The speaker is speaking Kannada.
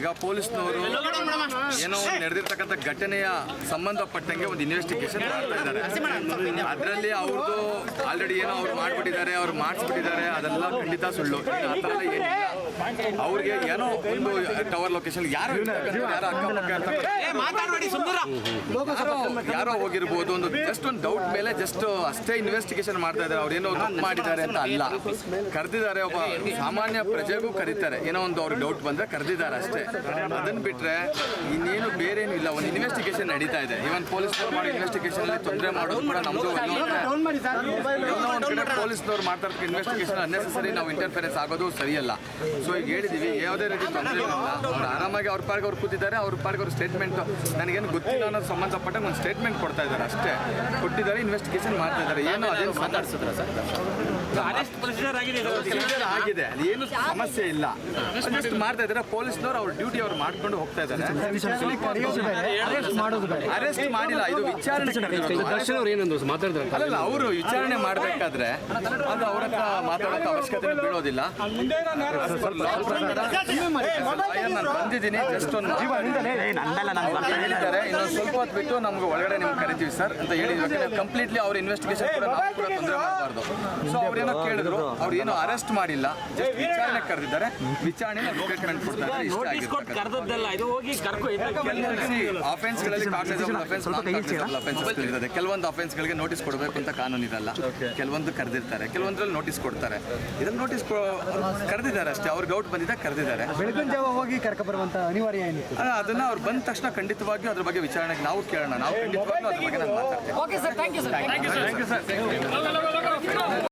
ಈಗ ಪೊಲೀಸ್ನವರು ಏನೋ ಒಂದು ನಡೆದಿರ್ತಕ್ಕಂಥ ಘಟನೆಯ ಸಂಬಂಧಪಟ್ಟಂಗೆ ಒಂದು ಇನ್ವೆಸ್ಟಿಗೇಷನ್ ಮಾಡ್ತಾ ಇದ್ದಾರೆ. ಅದರಲ್ಲಿ ಅವ್ರದ್ದು ಆಲ್ರೆಡಿ ಏನೋ ಅವ್ರು ಮಾಡ್ಬಿಟ್ಟಿದ್ದಾರೆ ಅವ್ರು ಮಾಡಿಸ್ಬಿಟ್ಟಿದ್ದಾರೆ ಅದೆಲ್ಲ ಖಂಡಿತ ಸುಳ್ಳು. ಆ ಥರ ಏನಿಲ್ಲ. ಅವ್ರಿಗೆ ಏನೋ ಒಂದು ಟವರ್ ಲೊಕೇಶನ್ ಯಾರು ಯಾರೋ ಅಕ್ಕಪಕ್ಕ ಯಾರೋ ಹೋಗಿರ್ಬೋದು ಒಂದು ಜಸ್ಟ್ ಒಂದು ಡೌಟ್ ಮೇಲೆ ಜಸ್ಟ್ ಅಷ್ಟೇ ಇನ್ವೆಸ್ಟಿಗೇಷನ್ ಮಾಡ್ತಾ ಇದ್ದಾರೆ. ಅವ್ರು ಏನೋ ತಪ್ಪು ಮಾಡಿದ್ದಾರೆ ಅಂತ ಅಲ್ಲ. ಕರೆದಿದ್ದಾರೆ ಒಬ್ಬ ಸಾಮಾನ್ಯ ಪ್ರಜೆಗೂ ಕರೀತಾರೆ. ಏನೋ ಒಂದು ಅವ್ರಿಗೆ ಡೌಟ್ ಬಂದ್ರೆ ಕರೆದಿದ್ದಾರೆ ಅಷ್ಟೇ. ಅದನ್ನ ಬಿಟ್ರೆ ಇನ್ನೇನು ಬೇರೆ ಏನು ಇಲ್ಲ. ಒಂದು ಇನ್ವೆಸ್ಟಿಗೇಷನ್ ನಡೀತಾ ಇದೆ. ಇವನ್ ಪೊಲೀಸ್ನವ್ರು ಮಾಡೋ ಇನ್ವೆಸ್ಟಿಗೇಷನ್ ಅಲ್ಲಿ ತೊಂದರೆ ಮಾಡೋದು ಕೂಡ ನಮ್ದು ಪೊಲೀಸ್ನವ್ರು ಮಾಡ್ತಾ ಇರ್ತಾರೆ ಇನ್ವೆಸ್ಟಿಗೇಷನ್ ಅನ್ನೆಸರಿ ನಾವು ಇಂಟರ್ಫೆರೆನ್ಸ್ ಆಗೋದು ಸರಿಯಲ್ಲ. ಸೊ ಈಗ ಹೇಳಿದೀವಿ ಯಾವುದೇ ರೀತಿ ತೊಂದರೆ ಇಲ್ಲ. ಅವ್ರು ಆರಾಮಾಗಿ ಅವ್ರ ಪಾರ್ಗೆ ಅವ್ರು ಕೂತಿದ್ದಾರೆ ಅವ್ರ ಪಾರ್ಗೆ ಅವ್ರ ಸ್ಟೇಟ್ಮೆಂಟ್ ನನಗೇನು ಗೊತ್ತಿಲ್ಲ ಅನ್ನೋದು ಸಂಬಂಧಪಟ್ಟ ಒಂದು ಸ್ಟೇಟ್ಮೆಂಟ್ ಕೊಡ್ತಾ ಇದ್ದಾರೆ ಅಷ್ಟೇ. ಕೊಟ್ಟಿದ್ದಾರೆ ಇನ್ವೆಸ್ಟಿಗೇಷನ್ ಮಾಡ್ತಾ ಇದ್ದಾರೆ. ಏನು ಅದೇನು ಮಾತಾಡ್ಸಿದ್ರ ಸರ್? ಅರೆಸ್ಟ್ ಆಗಿದೆ ಏನು ಸಮಸ್ಯೆ ಇಲ್ಲ. ಜಸ್ಟ್ ಮಾಡ್ತಾ ಇದ್ದಾರೆ. ಪೊಲೀಸ್ನವ್ರು ಅವ್ರ ಡ್ಯೂಟಿ ಅವ್ರು ಮಾಡ್ಕೊಂಡು ಹೋಗ್ತಾ ಇದ್ದಾರೆ. ಅರೆಸ್ಟ್ ಮಾಡಿಲ್ಲ. ಇದು ವಿಚಾರಣೆ ಅಲ್ಲ ದರ್ಶನ್ ಅವ್ರು ವಿಚಾರಣೆ ಮಾಡಬೇಕಾದ್ರೆ ಅದು ಅವ್ರ ಹತ್ರ ಮಾತಾಡೋಕೆ ಅವಶ್ಯಕತೆ ಬೀಳೋದಿಲ್ಲ. ಸ್ವಲ್ಪ ನಾನು ಬಂದಿದ್ದೀನಿ ಜಸ್ಟ್ ಒಂದು ಹೇಳಿದ್ದಾರೆ ಇನ್ನೊಂದು ಸ್ವಲ್ಪ ಹೊತ್ತು ಬಿಟ್ಟು ನಮ್ಗೆ ಒಳಗಡೆ ನಿಮ್ಗೆ ಕರಿತೀವಿ ಸರ್ ಅಂತ ಹೇಳಿದ್ವಿ ಕಂಪ್ಲೀಟ್ಲಿ ಅವ್ರ ಇನ್ವೆಸ್ಟಿಗೇಷನ್ ಕೂಡ ನಾವು ಕೂಡ ತೊಂದರೆ ಮಾಡಬಾರ್ದು. ಸೊ ಅವ್ರೇನೋ ಕೇಳಿದ್ರು ಅವ್ರು ಏನೋ ಅರೆಸ್ಟ್ ಮಾಡಿಲ್ಲ. ಜಸ್ಟ್ ವಿಚಾರಣೆ ಕರೆದಿದ್ದಾರೆ. ವಿಚಾರಣೆ ಸ್ಟೇಟ್ಮೆಂಟ್ ಕೊಡ್ತಾರೆ ಇಷ್ಟ ಕರ್ಕೊ ಅಫೆನ್ಸ್ಗಳಲ್ಲಿ ಅಫೆನ್ಸ್ ಇರ್ತದೆ. ಕೆಲವೊಂದು ಅಫೆನ್ಸ್ಗಳಿಗೆ ನೋಟಿಸ್ ಕೊಡಬೇಕು ಅಂತ ಕಾನೂನು ಇದಲ್ಲ. ಕೆಲವೊಂದು ಕರೆದಿರ್ತಾರೆ. ಕೆಲವೊಂದ್ರಲ್ಲಿ ನೋಟಿಸ್ ಕೊಡ್ತಾರೆ. ಇದ್ರಲ್ಲಿ ನೋಟಿಸ್ ಕರೆದಿದ್ದಾರೆ ಅಷ್ಟೇ. ಅವ್ರಿಗೆ ಔಟ್ ಬಂದಿದ್ದ ಕರೆದಿದ್ದಾರೆ. ಹೋಗಿ ಕರ್ಕ ಬರುವಂತ ಅನಿವಾರ್ಯ ಏನಿತ್ತು ಅದನ್ನ ಅವ್ರು ಬಂದ ತಕ್ಷಣ ಖಂಡಿತವಾಗಿಯೂ ಅದ್ರ ಬಗ್ಗೆ ವಿಚಾರಣೆಗೆ ನಾವು ಕೇಳೋಣ. ನಾವು ಖಂಡಿತವಾಗಿಯೂ ಅದ್ರ ಬಗ್ಗೆ ನಾನು ಮಾತಾಡ್ತೀನಿ. Okay sir thank you sir thank you sir